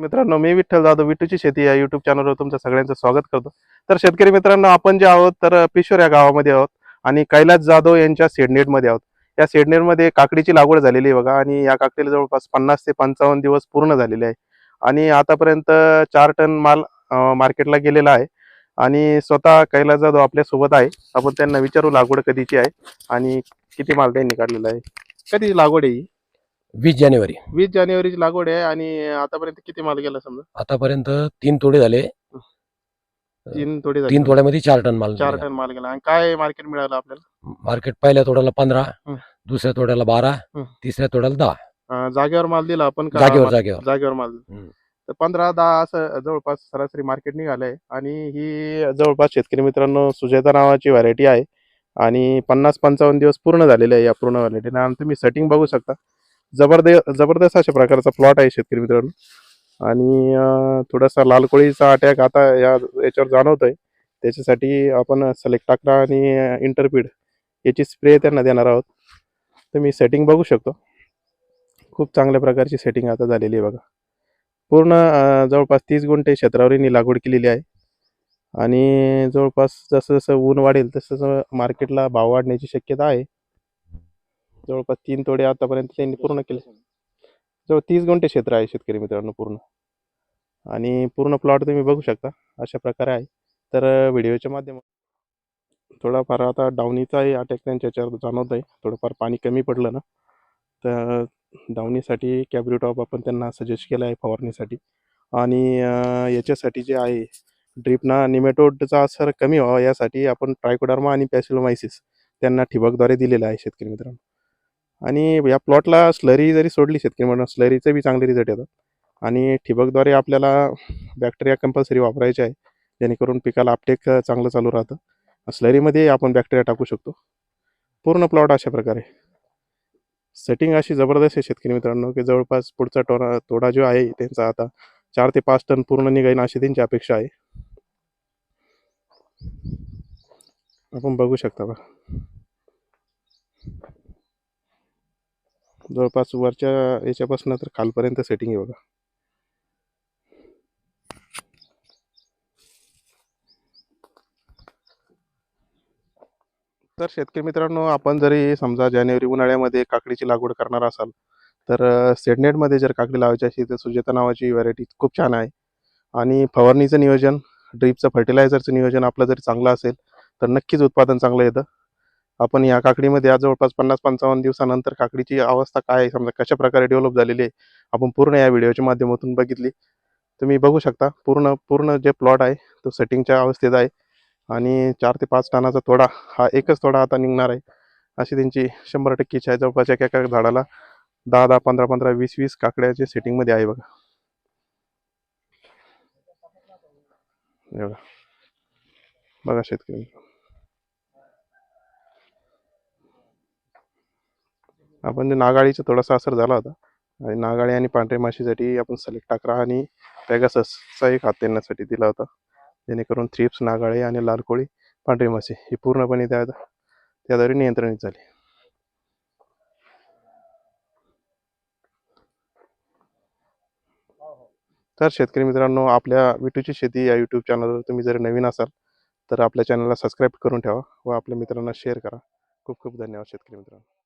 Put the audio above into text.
मित्रांनो मी विठ्ठल जाधव विठूची शेती या युट्यूब चॅनलवर तुमचं सगळ्यांचं स्वागत करतो. तर शेतकरी मित्रांनो आपण जे आहोत तर पिशोर या गावामध्ये आहोत आणि कैलास जाधव यांच्या सेडनेटमध्ये आहोत. या सेडनेटमध्ये काकडीची लागवड झालेली आहे बघा आणि या काकडीला जवळपास पन्नास ते पंचावन्न दिवस पूर्ण झालेले आहे. आणि आतापर्यंत चार टन माल मार्केटला गेलेला आहे. आणि स्वतः कैलास जाधव आपल्यासोबत आहे. आपण त्यांना विचारू लागवड कधीची आहे आणि किती माल त्यांनी काढलेला आहे. कधी लागवड आहे ही? वीस जानेवारी. वीस जानेवारीची लागवड आहे आणि आतापर्यंत किती माल गेला समजा? आतापर्यंत तीन तोडे झाले. तीन तोडे. तीन तोड्यामध्ये चार टन माल चार टन माल गेला. आणि काय मार्केट मिळालं आपल्याला? मार्केट पहिल्या तोड्याला पंधरा हं. दुसऱ्या तोड्याला बारा हं. तिसऱ्या तोड्याला दहा. अं, जागेवर माल दिला आपण का? जागेवर जागेवर. जागेवर माल. तर पंधरा दहा असं जवळपास सरासरी मार्केट निघालंय. आणि ही जवळपास शेतकरी मित्रांनो सुजेता नावाची व्हरायटी आहे. आणि पन्नास पंचावन्न दिवस पूर्ण झालेले आहे या पूर्ण व्हरायटीने आणि तुम्ही सेटिंग बघू शकता. जबरदे जबरदस्त अशा प्रकारचा प्लॉट आहे शेतकरी मित्रांनो. आणि थोडासा लाल कोळीचा अटॅक आता या याच्यावर जाणवतोय. त्याच्यासाठी आपण सिलेक्ट टाकरा आणि इंटरपीड याची स्प्रे त्यांना देणार आहोत. तर मी सेटिंग बघू शकतो. खूप चांगल्या प्रकारची सेटिंग आता झालेली आहे बघा. पूर्ण जवळपास तीस गुंठे क्षेत्रावरही मी लागवड केलेली आहे. आणि जवळपास जसं जसं ऊन वाढेल तसं तसं मार्केटला भाव वाढण्याची शक्यता आहे. जवळपास तीन तोडे आतापर्यंत त्यांनी पूर्ण केले. जवळ तीस गुंठे क्षेत्र आहे शेतकरी मित्रांनो पूर्ण. आणि पूर्ण प्लॉट तुम्ही बघू शकता अशा प्रकारे आहे. तर व्हिडिओच्या माध्यमातून थोडाफार आता डावणीचाही अटॅक त्यांच्या याच्यावर जाणवत आहे. थोडंफार पाणी कमी पडलं ना तर डावणीसाठी कॅब्रिटॉप आपण त्यांना सजेस्ट केलं आहे फवारणीसाठी. आणि याच्यासाठी जे आहे ड्रिपना निमेटोडचा असर कमी व्हावा यासाठी आपण ट्रायकोडर्मा आणि पॅसिलोमायसिस त्यांना ठिबकद्वारे दिलेलं आहे शेतकरी मित्रांनो. आणि या प्लॉटला स्लरी जरी सोडली शेतकरी म्हणून स्लरीचे बी चांगले रिझल्ट येतात. आणि ठिबकद्वारे आपल्याला बॅक्टेरिया कंपल्सरी वापरायचे आहे जेणेकरून पिकाला अपटेक चांगलं चालू राहतं. स्लरीमध्ये आपण बॅक्टेरिया टाकू शकतो. पूर्ण प्लॉट अशा प्रकारे. सेटिंग अशी जबरदस्त आहे शेतकरी मित्रांनो की जवळपास पुढचा टोरा तोडा जो आहे त्यांचा आता चार ते पाच टन पूर्ण निघाईन अशी त्यांची अपेक्षा आहे. आपण बघू शकता बा जवळपास वरच्या याच्यापासून तर खालपर्यंत सेटिंग आहे बघा. तर शेतकरी मित्रांनो आपण जरी समजा जानेवारी उन्हाळ्यामध्ये काकडीची लागवड करणार असाल तर सेडनेटमध्ये जर काकडी लावायची असेल तर सुजेता नावाची व्हरायटी खूप छान आहे. आणि फवारणीचं नियोजन ड्रीपचं फर्टिलायझरचं नियोजन आपलं जर चांगलं असेल तर नक्कीच उत्पादन चांगलं येतं. आपण या काकडीमध्ये आज जवळपास पन्नास पंचावन्न दिवसानंतर काकडीची अवस्था काय आहे? समजा कशा प्रकारे डेव्हलप झालेली आहे? आपण पूर्ण या व्हिडिओच्या माध्यमातून बघितली. तुम्ही बघू शकता पूर्ण पूर्ण जे प्लॉट आहे तो सेटिंगच्या अवस्थेत आहे. आणि चार ते पाच टनाचा तोडा हा एकच तोडा आता निघणार आहे. अशी त्यांची शंभर टक्के इच्छा आहे. जवळपास एका एका झाडाला दहा दहा पंधरा पंधरा वीस वीस काकड्याचे सेटिंगमध्ये आहे बघा. बघा बघा शेतकरी. आपण ते नागाळीचा थोडासा असर झाला होता. आणि नागाळी आणि पांढऱ्या माशीसाठी आपण सलेक्ट टाकरा आणि पॅगाससचा एक हात देण्यासाठी दिला होता. जेणेकरून थ्रिप्स नागाळी आणि लाल कोळी पांढरी माशी ही पूर्णपणे त्या त्याद्वारे नियंत्रणित झाली. तर शेतकरी मित्रांनो आपल्या विटूची शेती या यूट्यूब चॅनलवर तुम्ही जर नवीन असाल तर आपल्या चॅनलला सबस्क्राईब करून ठेवा व आपल्या मित्रांना शेअर करा. खूप खूप धन्यवाद शेतकरी मित्रांनो.